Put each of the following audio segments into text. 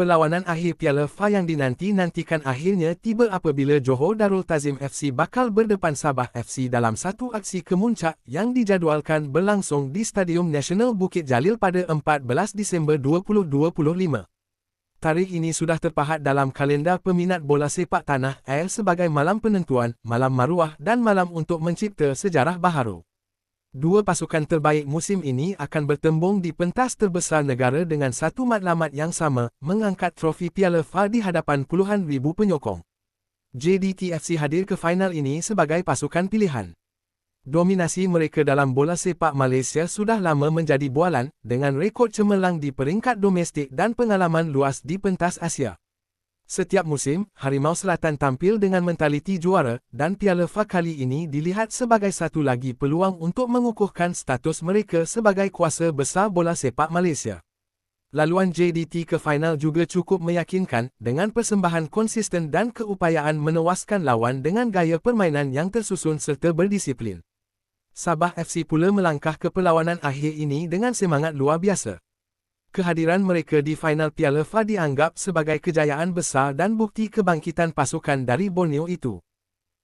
Perlawanan akhir Piala FA yang dinanti-nantikan akhirnya tiba apabila Johor Darul Tazim FC bakal berdepan Sabah FC dalam satu aksi kemuncak yang dijadualkan berlangsung di Stadium Nasional Bukit Jalil pada 14 Disember 2025. Tarikh ini sudah terpahat dalam kalendar peminat bola sepak tanah air sebagai malam penentuan, malam maruah dan malam untuk mencipta sejarah baharu. Dua pasukan terbaik musim ini akan bertembung di pentas terbesar negara dengan satu matlamat yang sama, mengangkat trofi Piala FA di hadapan puluhan ribu penyokong. JDTFC hadir ke final ini sebagai pasukan pilihan. Dominasi mereka dalam bola sepak Malaysia sudah lama menjadi bualan, dengan rekod cemerlang di peringkat domestik dan pengalaman luas di pentas Asia. Setiap musim, Harimau Selatan tampil dengan mentaliti juara dan Piala FA kali ini dilihat sebagai satu lagi peluang untuk mengukuhkan status mereka sebagai kuasa besar bola sepak Malaysia. Laluan JDT ke final juga cukup meyakinkan dengan persembahan konsisten dan keupayaan menewaskan lawan dengan gaya permainan yang tersusun serta berdisiplin. Sabah FC pula melangkah ke perlawanan akhir ini dengan semangat luar biasa kehadiran mereka di final Piala FA dianggap sebagai kejayaan besar dan bukti kebangkitan pasukan dari Borneo itu.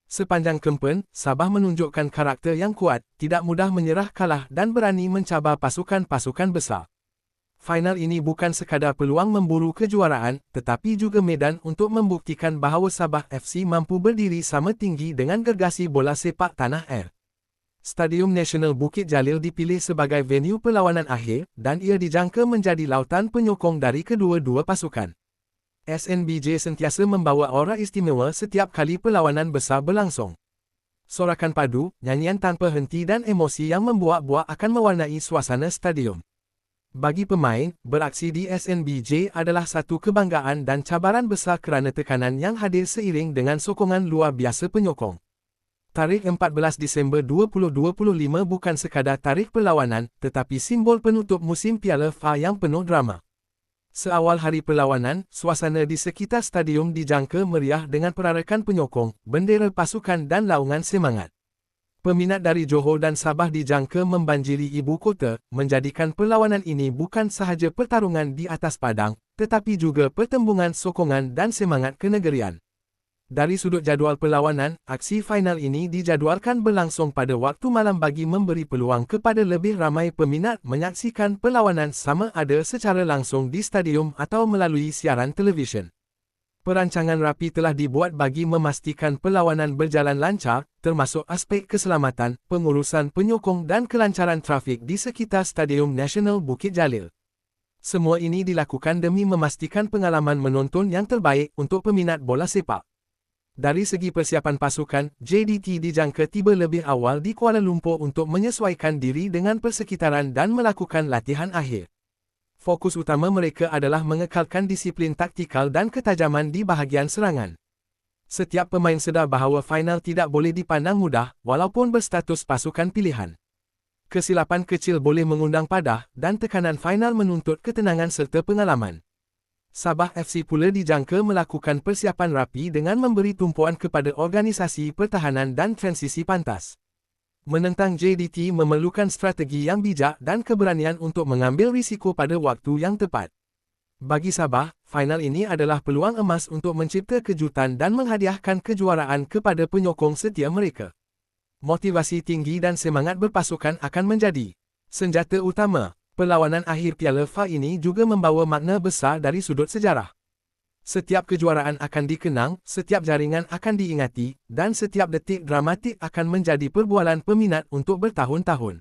Sepanjang kempen, Sabah menunjukkan karakter yang kuat, tidak mudah menyerah kalah dan berani mencabar pasukan-pasukan besar. Final ini bukan sekadar peluang memburu kejuaraan, tetapi juga medan untuk membuktikan bahawa Sabah FC mampu berdiri sama tinggi dengan gergasi bola sepak tanah air. Stadium Nasional Bukit Jalil dipilih sebagai venue perlawanan akhir dan ia dijangka menjadi lautan penyokong dari kedua-dua pasukan. SNBJ sentiasa membawa aura istimewa setiap kali perlawanan besar berlangsung. Sorakan padu, nyanyian tanpa henti dan emosi yang membuak-buak akan mewarnai suasana stadium. Bagi pemain, beraksi di SNBJ adalah satu kebanggaan dan cabaran besar kerana tekanan yang hadir seiring dengan sokongan luar biasa penyokong. Tarikh 14 Disember 2025 bukan sekadar tarikh perlawanan, tetapi simbol penutup musim Piala FA yang penuh drama. Seawal hari perlawanan, suasana di sekitar stadium dijangka meriah dengan perarakan penyokong, bendera pasukan dan laungan semangat. Peminat dari Johor dan Sabah dijangka membanjiri ibu kota, menjadikan perlawanan ini bukan sahaja pertarungan di atas padang, tetapi juga pertembungan sokongan dan semangat kenegerian. Dari sudut jadual perlawanan, aksi final ini dijadualkan berlangsung pada waktu malam bagi memberi peluang kepada lebih ramai peminat menyaksikan perlawanan sama ada secara langsung di stadium atau melalui siaran televisyen. Perancangan rapi telah dibuat bagi memastikan perlawanan berjalan lancar, termasuk aspek keselamatan, pengurusan penyokong dan kelancaran trafik di sekitar Stadium Nasional Bukit Jalil. Semua ini dilakukan demi memastikan pengalaman menonton yang terbaik untuk peminat bola sepak. Dari segi persiapan pasukan, JDT dijangka tiba lebih awal di Kuala Lumpur untuk menyesuaikan diri dengan persekitaran dan melakukan latihan akhir. Fokus utama mereka adalah mengekalkan disiplin taktikal dan ketajaman di bahagian serangan. Setiap pemain sedar bahawa final tidak boleh dipandang mudah, walaupun berstatus pasukan pilihan. Kesilapan kecil boleh mengundang padah, dan tekanan final menuntut ketenangan serta pengalaman. Sabah FC pula dijangka melakukan persiapan rapi dengan memberi tumpuan kepada organisasi pertahanan dan transisi pantas. Menentang JDT memerlukan strategi yang bijak dan keberanian untuk mengambil risiko pada waktu yang tepat. Bagi Sabah, final ini adalah peluang emas untuk mencipta kejutan dan menghadiahkan kejuaraan kepada penyokong setia mereka. Motivasi tinggi dan semangat berpasukan akan menjadi senjata utama perlawanan akhir Piala FA ini juga membawa makna besar dari sudut sejarah. Setiap kejuaraan akan dikenang, setiap jaringan akan diingati, dan setiap detik dramatik akan menjadi perbualan peminat untuk bertahun-tahun.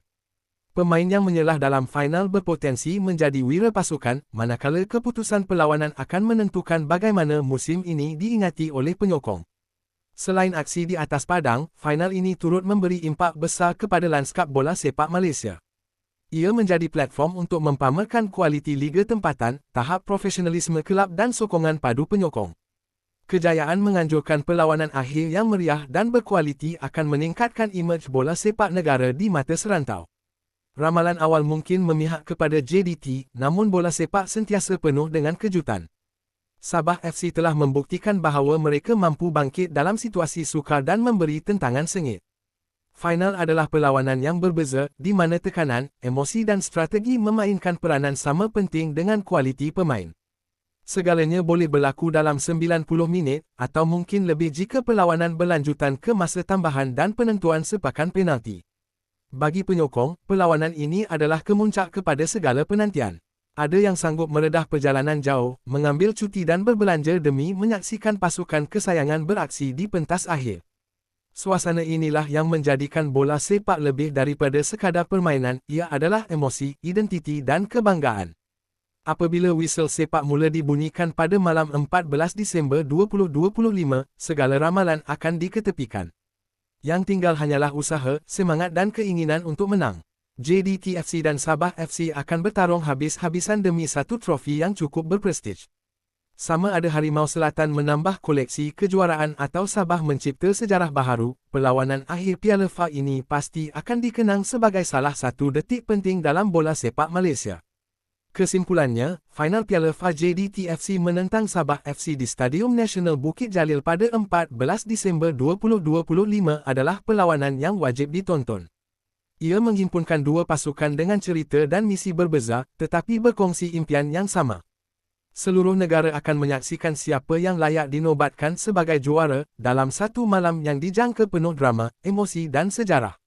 Pemain yang menyelah dalam final berpotensi menjadi wira pasukan, manakala keputusan perlawanan akan menentukan bagaimana musim ini diingati oleh penyokong. Selain aksi di atas padang, final ini turut memberi impak besar kepada lanskap bola sepak Malaysia. Ia menjadi platform untuk mempamerkan kualiti liga tempatan, tahap profesionalisme kelab dan sokongan padu penyokong. Kejayaan menganjurkan perlawanan akhir yang meriah dan berkualiti akan meningkatkan imej bola sepak negara di mata serantau. Ramalan awal mungkin memihak kepada JDT, namun bola sepak sentiasa penuh dengan kejutan. Sabah FC telah membuktikan bahawa mereka mampu bangkit dalam situasi sukar dan memberi tentangan sengit. Final adalah perlawanan yang berbeza, di mana tekanan, emosi dan strategi memainkan peranan sama penting dengan kualiti pemain. Segalanya boleh berlaku dalam 90 minit atau mungkin lebih jika perlawanan berlanjutan ke masa tambahan dan penentuan sepakan penalti. Bagi penyokong, perlawanan ini adalah kemuncak kepada segala penantian. Ada yang sanggup meredah perjalanan jauh, mengambil cuti dan berbelanja demi menyaksikan pasukan kesayangan beraksi di pentas akhir. Suasana inilah yang menjadikan bola sepak lebih daripada sekadar permainan, ia adalah emosi, identiti dan kebanggaan. Apabila whistle sepak mula dibunyikan pada malam 14 Disember 2025, segala ramalan akan diketepikan. Yang tinggal hanyalah usaha, semangat dan keinginan untuk menang. JDTFC dan Sabah FC akan bertarung habis-habisan demi satu trofi yang cukup berprestij. Sama ada Harimau Selatan menambah koleksi kejuaraan atau Sabah mencipta sejarah baharu, perlawanan akhir Piala FA ini pasti akan dikenang sebagai salah satu detik penting dalam bola sepak Malaysia. Kesimpulannya, final Piala FA JDTFC menentang Sabah FC di Stadium Nasional Bukit Jalil pada 14 Disember 2025 adalah perlawanan yang wajib ditonton. Ia menghimpunkan dua pasukan dengan cerita dan misi berbeza, tetapi berkongsi impian yang sama seluruh negara akan menyaksikan siapa yang layak dinobatkan sebagai juara dalam satu malam yang dijangka penuh drama, emosi dan sejarah.